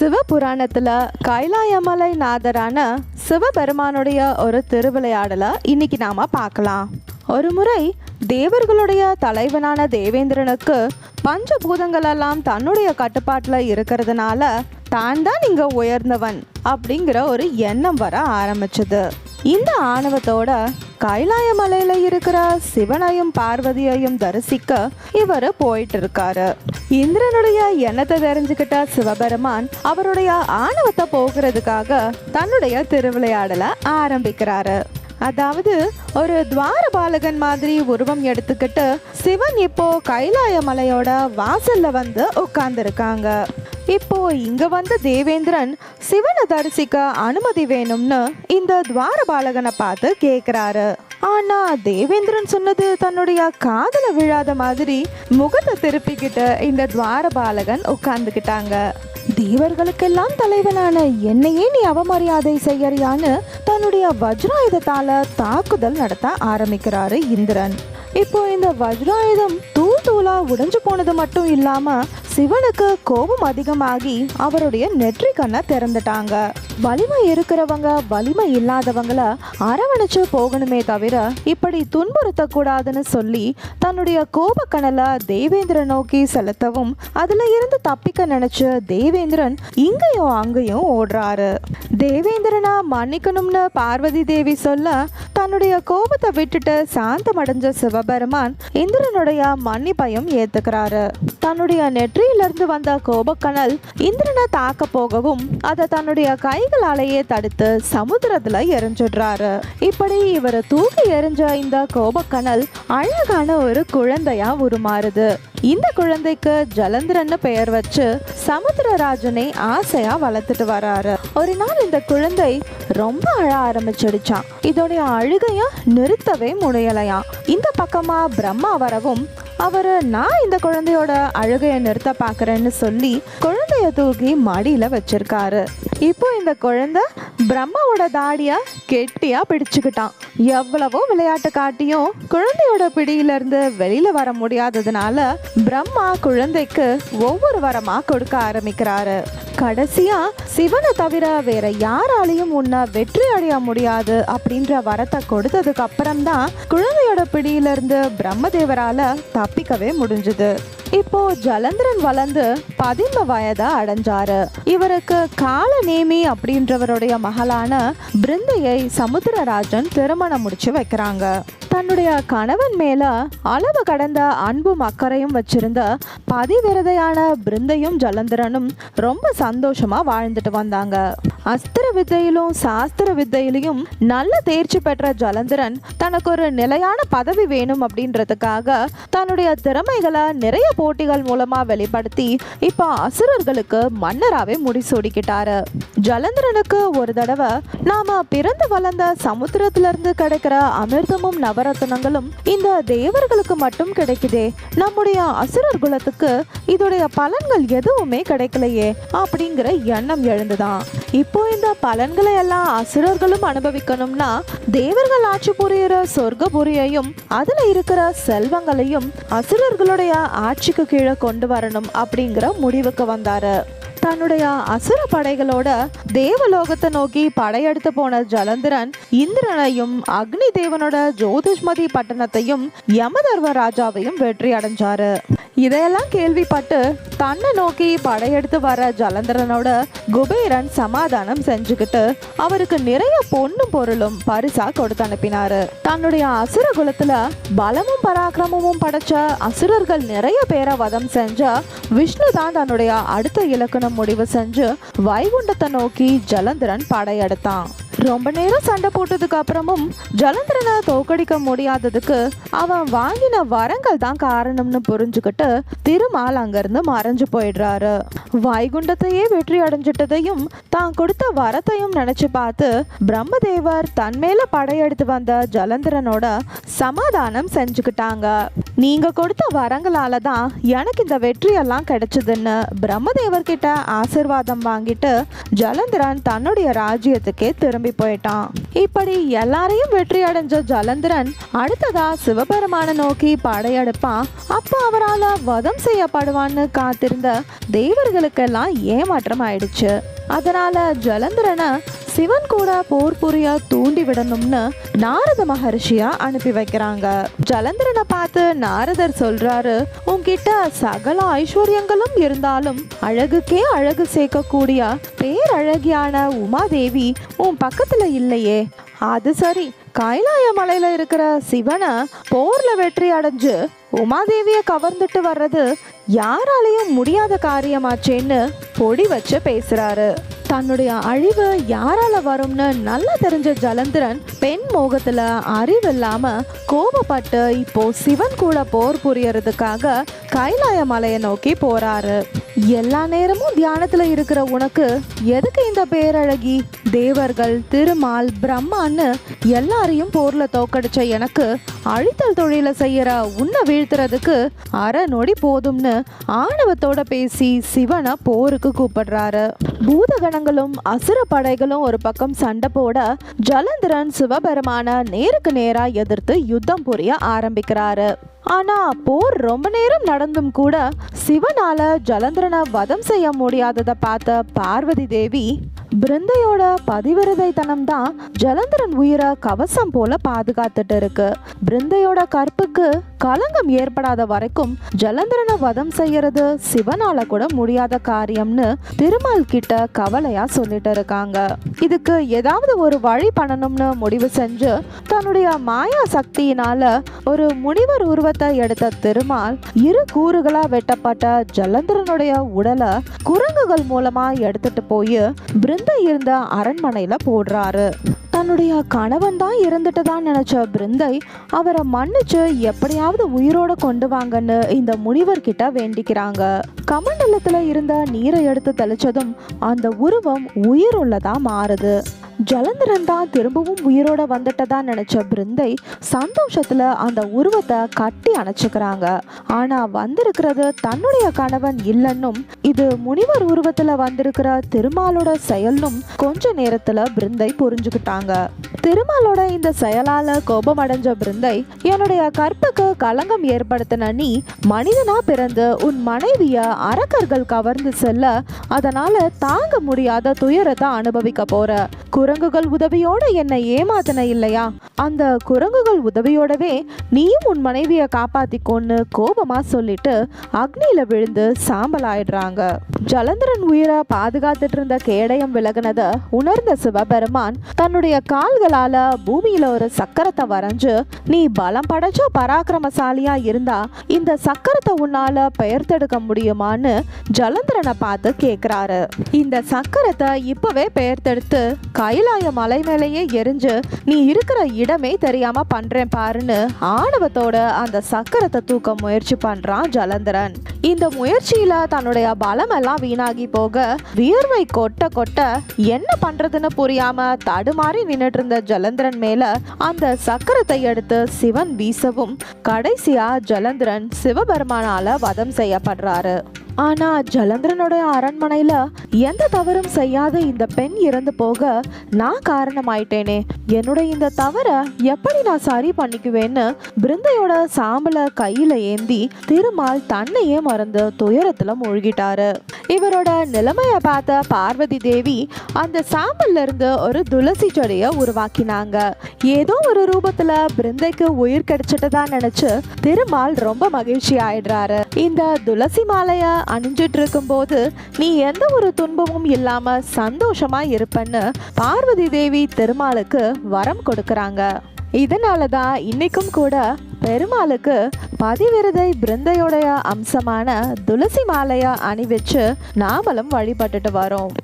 சிவபுராணத்தில் கைலாயமலை நாதரான சிவபெருமானுடைய ஒரு திருவிளையாடலை இன்னைக்கு நாம பார்க்கலாம். ஒரு முறை தேவர்களுடைய தலைவனான தேவேந்திரனுக்கு பஞ்சபூதங்கள் எல்லாம் தன்னுடைய கட்டுப்பாட்டில் இருக்கிறதுனால தான் தான் இங்க உயர்ந்தவன் அப்படிங்கிற ஒரு எண்ணம் வர ஆரம்பிச்சது. இந்த ஆணவத்தோட கைலாய மலையில இருக்கிற சிவனையும் பார்வதியையும் தரிசிக்க இவர் போயிட்டு இருக்காரு இந்திரனுடைய எண்ணத்தை தெரிஞ்சுக்கிட்ட சிவபெருமான் அவருடைய ஆணவத்தை போக்குறதுக்காக தன்னுடைய திருவிளையாடலை ஆரம்பிக்கிறாரு. அதாவது ஒரு துவாரபாலகன் மாதிரி உருவம் எடுத்துக்கிட்டு சிவன் இப்போ கைலாய மலையோட வாசல்ல வந்து உட்கார்ந்துருக்காங்க. இப்போ இங்க வந்த தேவேந்திரன் சிவனை தரிசிக்க அனுமதி வேணும்னு இந்த துவாரபாலகனை பார்த்து கேக்குறாரு. ஆனா தேவேந்திரன் சொன்னது தன்னுடைய காதல விழாத மாதிரி முகத்தை திருப்பிக்கிட்டு இந்த துவாரபாலகன் உட்கார்ந்துக்கிட்டாங்க. தேவர்களுக்கெல்லாம் தலைவனான என்னையே நீ அவமரியாதை செய்யறியான்னு தன்னுடைய வஜ்ராயுதத்தால தாக்குதல் நடத்த ஆரம்பிக்கிறாரு இந்திரன். இப்போ இந்த வஜ்ராயுதம் தூள் தூளா உடைஞ்சு போனது மட்டும் இல்லாம சிவனுக்கு கோபம் அதிகமாகி அவருடைய நெற்றி கண்ணை திறந்துட்டாங்க. வலிமை இருக்கிறவங்க வலிமை இல்லாதவங்கள அரவணைச்சு போகணுமே தவிர இப்படி துன்புறுத்தக்கூடாதுன்னு சொல்லி தன்னுடைய கோபக்கணலை தேவேந்திரன் நோக்கி செலுத்தவும் அதுல இருந்து தப்பிக்க நினைச்ச தேவேந்திரன் இங்கேயும் அங்கேயும் ஓடுறாரு. தேவேந்திரனா மன்னிக்கணும்னு பார்வதி தேவி சொல்ல தன்னுடைய கோபத்தை விட்டுட்டு சாந்தமடைஞ்ச சிவபெருமான் இந்திரனுடைய மன்னிப்பையும் ஏத்துக்கிறாரு. தன்னுடைய நெற்றியிலிருந்து வந்த கோபக்கணல் இந்திரனை தாக்க போகவும் அதை தன்னுடைய கைகளாலேயே தடுத்து சமுத்திரத்துல எரிஞ்சிடுறாரு. இப்படி இவரை தூக்கி எறிஞ்ச இந்த கோபக்கனல் அழகான ஒரு குழந்தையா உருமாறுது. இந்த குழந்தைக்கு ஜலந்திரன்னு பெயர் வச்சு சமுத்திரராஜனை ஆசையா வளர்த்துட்டு வராரு. ஒரு நாள் இந்த குழந்தை ரொம்ப அழ ஆரம்பிச்சிடுச்சான் இதோடைய அழுகைய நிறுத்தவே முடியலையாம். இந்த பக்கமா பிரம்மா வரவும் அவர் நான் இந்த குழந்தையோட அழுகையை நிறுத்த பார்க்குறேன்னு சொல்லி குழந்தைய தூக்கி மடியில் வச்சிருக்காரு. இப்போ இந்த குழந்தை பிரம்மாவோட தாடிய கெட்டியா பிடிச்சுக்கிட்டான். எவ்வளவோ விளையாட்டு காட்டியும் குழந்தையோட பிடியிலிருந்து வெளியில வர முடியாததுனால பிரம்மா குழந்தைக்கு ஒவ்வொரு வரமா கொடுக்க ஆரம்பிக்கிறாரு. கடைசியா சிவனை தவிர வேற யாராலையும் உன்னை வெற்றி அடைய முடியாது அப்படின்ற வரத்தை கொடுத்ததுக்கு அப்புறம்தான் குழந்தையோட பிடியிலிருந்து பிரம்மதேவரால தப்பிக்கவே முடிஞ்சது. இப்போ ஜலந்திரன் வளர்ந்து பதிம வயதா அடைஞ்சாரு. இவருக்கு காலநேமி அப்படின்றவருடைய மகளான பிருந்தையை சமுத்திரராஜன் திருமணம் முடிச்சு வைக்கிறாங்க. தன்னுடைய கணவன் மேல அளவு கடந்த அன்பும் அக்கறையும் வச்சிருந்த பதிவிரதையான பிருந்தையும் ஜலந்திரனும் ரொம்ப சந்தோஷமா வாழ்ந்துட்டு வந்தாங்க. அஸ்திர வித்தையிலும் சாஸ்திர வித்தையிலையும் நல்ல தேர்ச்சி பெற்ற ஜலந்திரன் தனக்கு ஒரு நிலையான பதவி வேணும் அப்படின்றதுக்காக தன்னுடைய திறமைகளை நிறைய போட்டிகள் மூலமா வெளிப்படுத்தி இப்போ அசுரர்களுக்கு மன்னராகவே முடிசூடிக்கிட்டாரு. ஜலந்திரனுக்கு ஒரு தடவை நாம பிறந்து வளர்ந்த சமுத்திரத்துல இருந்து கிடைக்கிற அமிர்தமும் நவரத்னங்களும் இந்த தேவர்களுக்கு மட்டும் கிடைக்குதே. நம்முடைய அசுரர் குலத்துக்கு இதோடைய பலன்கள் எதுவுமே கிடைக்கலையே அப்படிங்கிற எண்ணம் எழுந்துதான். இப்போ இந்த பலன்களை எல்லாம் அசுரர்களும் அனுபவிக்கணும்னா தேவர்கள் ஆட்சி புரியுற சொர்க்கபுரியையும் அதுல இருக்கிற செல்வங்களையும் அசுரர்களுடைய ஆட்சிக்கு கீழே கொண்டு வரணும் அப்படிங்கிற முடிவுக்கு வந்தாரு. தன்னுடைய அசுர படைகளோட தேவலோகத்தை நோக்கி படையெடுத்து போன ஜலந்திரன் இந்திரனையும் அக்னி தேவனோட ஜோதிஷ்மதி பட்டணத்தையும் யமதர்வ ராஜாவையும் வெற்றி அடைஞ்சாரு. இதையெல்லாம் கேள்விப்பட்டு தன்னை நோக்கி படையெடுத்து வர ஜலந்திரனோட குபேரன் சமாதானம் செஞ்சுக்கிட்டு அவருக்கு நிறைய பொண்ணும் பொருளும் பரிசா கொடுத்து அனுப்பினாரு. தன்னுடைய அசுர குலத்துல பலமும் பராக்கிரமமும் படைச்ச அசுரர்கள் நிறைய பேரை வதம் செஞ்ச விஷ்ணு தான் தன்னுடைய அடுத்த இலக்கணம் முடிவு செஞ்சு வைகுண்டத்தை நோக்கி ஜலந்திரன் படையெடுத்தான். ரொம்ப நேரம் சண்டை போட்டதுக்கு அப்புறமும் ஜலந்திரனை தோக்கடிக்க முடியாததுக்கு அவன் வாங்கின வரங்கள் தான் காரணம்னு புரிஞ்சுக்கிட்டு திருமால் அங்கிருந்து மறைஞ்சு போயிடுறாரு. வைகுண்டத்தையே வெற்றி அடைஞ்சிட்டதையும் தான் கொடுத்த வரத்தையும் நினைச்சு பார்த்து பிரம்மதேவர் தன் மேல படையெடுத்து வந்த ஜலந்திரனோட சமாதானம் செஞ்சுக்கிட்டாங்க. நீங்க கொடுத்த வரங்களால தான் எனக்கு இந்த வெற்றியெல்லாம் கிடைச்சதுன்னு பிரம்மதேவர் கிட்ட ஆசிர்வாதம் வாங்கிட்டு ஜலந்திரன் தன்னுடைய ராஜ்யத்துக்கே கிளம்பி போயிட்டான். இப்படி எல்லாரையும் வெற்றி அடைஞ்ச ஜலந்திரன் அடுத்ததா சிவபெருமான நோக்கி படையெடுப்பான். அப்போ அவரால் வதம் செய்யப்படுவான்னு காத்திருந்த தேவர்களுக்கெல்லாம் ஏமாற்றம் ஆயிடுச்சு. அதனால ஜலந்திரனை சிவன் கூட போர் புரிய தூண்டி விடணும்னு நாரத மகர்ஷியா அனுப்பி வைக்கிறாங்க. ஜலந்திரனை பார்த்து நாரதர் சொல்றாரு உன்கிட்ட சகல ஐஸ்வர்யங்களும் இருந்தாலும் அழகுக்கே அழகு சேர்க்கக்கூடிய பேரழகியான உமாதேவி உன் பக்கத்துல இல்லையே. அது சரி. கைலாய மலையில இருக்கிற சிவனை போர்ல வெற்றி அடைஞ்சு உமாதேவிய கவர்ந்துட்டு வர்றது யாராலையும் முடியாத காரியமாச்சேன்னு பொடி வச்சு பேசுறாரு. தன்னுடைய அழிவு யாரால வரும்னு நல்லா தெரிஞ்ச ஜலந்திரன் பெண் மோகத்துல அறிவில்லாம கோபப்பட்டு இப்போ சிவன் கூட போர் புரியறதுக்காக கைலாய மலையை நோக்கி போறாரு. எல்லா நேரமும் தியானத்துல இருக்கிற உனக்கு எதுக்கு இந்த பேரழகி? தேவர்கள் திருமால் பிரம்மான்னு எல்லாரையும் போர்ல தோக்கடிச்ச எனக்கு அழித்தல் தொழிலை செய்யற உன்னை வீழ்த்துறதுக்கு அரை நொடி போதும்னு ஆணவத்தோட பேசி சிவனை போருக்கு கூப்பிடுறாரு. பூதகணங்களும் அசுர படைகளும் ஒரு பக்கம் சண்டை போட ஜலந்திரன் சிவபெருமான நேருக்கு நேரா எதிர்த்து யுத்தம் புரிய ஆரம்பிக்கிறாரு. ஆனா போர் ரொம்ப நேரம் நடந்தும் கூட சிவனால ஜலந்திரனை வதம் செய்ய முடியாததை பார்த்த பார்வதி தேவி பிருந்தையோட பதிவிரதைத்தனம் தான் ஜலந்திரன் உயிரை கவசம் போல பாதுகாத்துட்டு இருக்கு. பிருந்தையோட கற்புக்கு களங்கம் ஏற்படாத வரைக்கும் ஜலந்திரனை வதம் செய்யறது சிவனால கூட முடியாத காரியம்னு திருமால் கிட்ட கவலையா சொல்லிட்டு இருக்காங்க. இதுக்கு ஏதாவது ஒரு வழி பண்ணணும்னு முடிவு செஞ்சு தன்னுடைய மாயா சக்தியினால ஒரு முனிவர் உருவ உருவத்தை எடுத்த திருமால் இரு கூறுகளா வெட்டப்பட்ட ஜலந்திரனுடைய உடலை குரங்குகள் மூலமா எடுத்துட்டு போய் பிருந்த இருந்த அரண்மனையில போடுறாரு. தன்னுடைய கணவன் தான் இறந்துட்டதான் நினைச்ச பிருந்தை அவரை மன்னிச்சு எப்படியாவது உயிரோட கொண்டு வாங்கன்னு இந்த முனிவர் கிட்ட வேண்டிக்கிறாங்க. கமண்டலத்துல இருந்த நீரை எடுத்து தெளிச்சதும் அந்த உருவம் உயிருள்ளதா மாறுது. ஜலந்திரன் தான் திரும்பவும் உயிரோட வந்துட்டதா நினைச்ச பிருந்தை சந்தோஷத்துல அந்த உருவத்தை கட்டி அணைச்சுக்கிறாங்க. ஆனா வந்திருக்கிறது தன்னுடைய கணவன் இல்லைன்னும் இது முனிவர் உருவத்துல வந்திருக்கிற திருமாலோட செயல்னும் கொஞ்ச நேரத்துல பிருந்தை புரிஞ்சுக்கிட்டாங்க. திருமாலோட இந்த செயலால கோபம் அடைஞ்ச பிருந்தை என்னுடைய கற்புக்கு களங்கம் ஏற்படுத்தின நீ மனிதனா பிறந்து உன் மனைவிய அரக்கர்கள் கவர்ந்து செல்ல அதனால தாங்க முடியாத துயரத்தை அனுபவிக்க போற. குரங்குகள் உதவியோட என்னை ஏமாத்தின இல்லையா? அந்த குரங்குகள் உதவியோடவே நீயும் உன் மனைவியை காப்பாத்திக்கோன்னு கோபமா சொல்லிட்டு அக்னியில விழுந்து சாம்பல் ஆயிடுறாங்க ஜலந்திரன் உயிரை பாதுகாத்துட்டு இருந்த கேடயம் விலகுனத உணர்ந்த சிவபெருமான் தன்னுடைய கால்களால பூமியில ஒரு சக்கரத்தை வரைஞ்சு நீ பலம் படைச்ச பராக்கிரமசாலியா இருந்தா இந்த சக்கரத்தை உன்னால பெயர்த்தெடுக்க முடியுமான்னு ஜலந்திரனை பார்த்து கேக்குறாரு. இந்த சக்கரத்தை இப்பவே பெயர்த்தெடுத்து கைலாய மலை மேலேயே எரிஞ்சு நீ இருக்கிற இடமே தெரியாம பண்றேன் பாருன்னு ஆணவத்தோட அந்த சக்கரத்தை தூக்க முயற்சி பண்றான் ஜலந்திரன். இந்த முயற்சியில தன்னுடைய பலம் எல்லாம் வீணாகி போக வியர்வை கொட்ட கொட்ட என்ன பண்றதுன்னு புரியாம தடுமாறி நின்றுட்டு இருந்த ஜலந்திரன் மேல அந்த சக்கரத்தை எடுத்து சிவன் வீசவும் கடைசியா ஜலந்திரன் சிவபெருமானால வதம் செய்யப்படுறாரு. ஆனா ஜலந்திரனோட அரண்மனையில எந்த தவறும் செய்யாத இந்த பெண் இறந்து போக நான் காரணமாயிட்டேனே. என்னோட இந்த தவறை எப்படி நான் சரி பண்ணிக்குவேன்னு பிருந்தையோட சாம்பல கையில ஏந்தி திருமால் தன்னையே மறந்து துயரத்துல மூழ்கிட்டாரு. இவரோட நிலைமைய பார்த்த பார்வதி தேவி அந்த சாம்பல்ல இருந்து ஒரு துளசி செடியை உருவாக்கினாங்க. ஏதோ ஒரு ரூபத்துல பிருந்தைக்கு உயிர் கிடைச்சிட்டதா நினைச்சு திருமால் ரொம்ப மகிழ்ச்சி ஆயிடுறாரு இந்த துளசி மாலைய அணிஞ்சிட்டு இருக்கும்போது நீ எந்த ஒரு துன்பமும் இல்லாம சந்தோஷமா இருப்பன்னு பார்வதி தேவி திருமாலுக்கு வரம் கொடுக்கறாங்க. இதனால தான் இன்னைக்கும் கூட பெருமாளுக்கு பதிவிரதை பிருந்தையோடைய அம்சமான துளசி மாலையை அணிவிச்சு நாமளும் வழிபட்டுட்டு வரோம்.